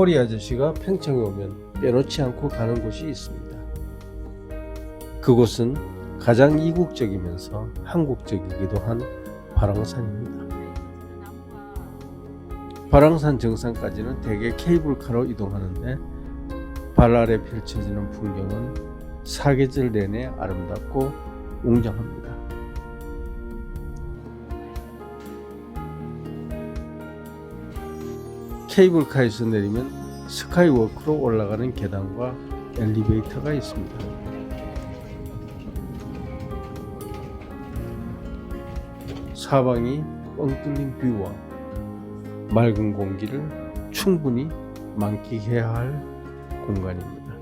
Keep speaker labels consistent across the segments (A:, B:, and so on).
A: 호리 아저씨가 평창에 오면 빼놓지 않고 가는 곳이 있습니다. 그곳은 가장 이국적이면서 한국적이기도 한 발왕산입니다. 발왕산 정상까지는 대개 케이블카로 이동하는데 발 아래 펼쳐지는 풍경은 사계절 내내 아름답고 웅장합니다. 케이블카에서 내리면 스카이워크로 올라가는 계단과 엘리베이터가 있습니다. 사방이 뻥 뚫린 뷰와 맑은 공기를 충분히 만끽해야 할 공간입니다.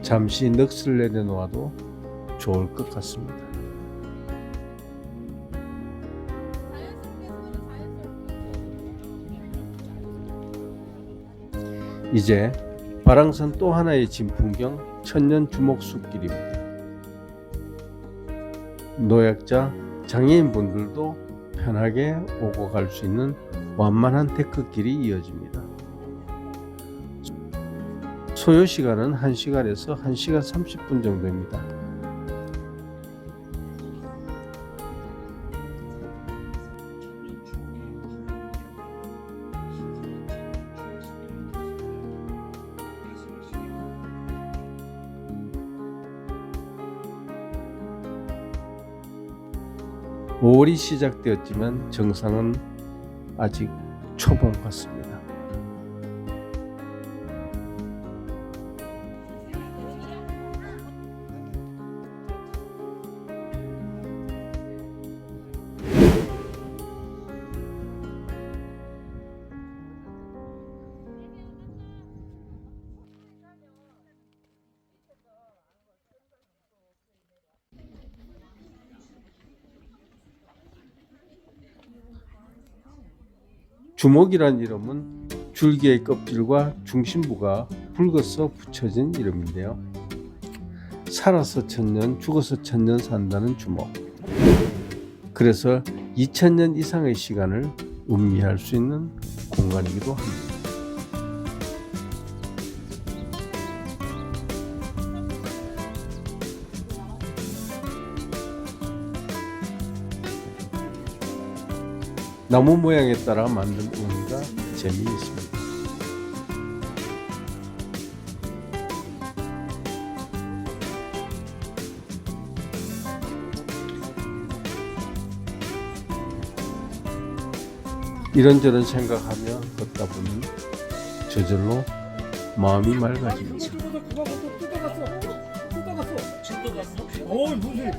A: 잠시 넋을 내려놓아도 좋을 것 같습니다. 이제 바랑산 또 하나의 진풍경 천년 주목숲길입니다. 노약자, 장애인 분들도 편하게 오고 갈 수 있는 완만한 데크길이 이어집니다. 소요 시간은 1시간에서 1시간 30분 정도입니다. 오월이 시작되었지만 정상은 아직 초봄 같습니다. 주목이란 이름은 줄기의 껍질과 중심부가 붉어서 붙여진 이름인데요. 살아서 천년, 죽어서 천년 산다는 주목. 그래서 2000년 이상의 시간을 음미할 수 있는 공간이기도 합니다. 나무 모양에 따라 만든 의미가 재미있습니다. 이런저런 생각하며 걷다 보면 저절로 마음이.
B: 뜯어갔어. 어, 무슨?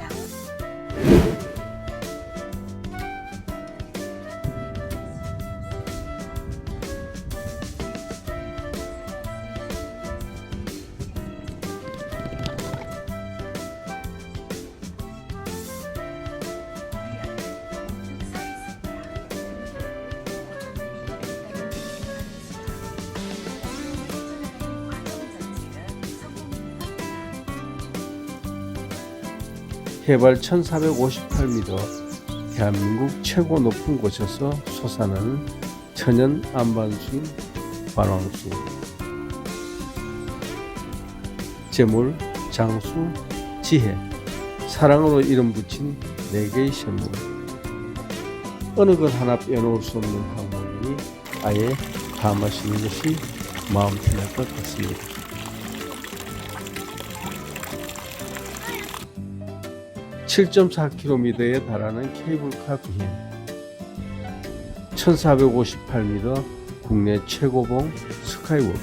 A: 해발 1458m 대한민국 최고 높은 곳에서 솟아나는 천연 안반수인 관왕수 재물, 장수, 지혜, 사랑으로 이름 붙인 네 개의 선물 어느 것 하나 빼놓을 수 없는 항목이니 아예 다 마시는 것이 마음 편할 것 같습니다. (7.4km에) 달하는 케이블카 비행 1458m 국내 최고봉 스카이워크.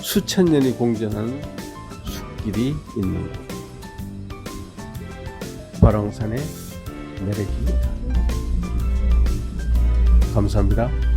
A: 수천 년이 공전하는 숲길이 있는 곳. 바랑산의 매력입니다. 감사합니다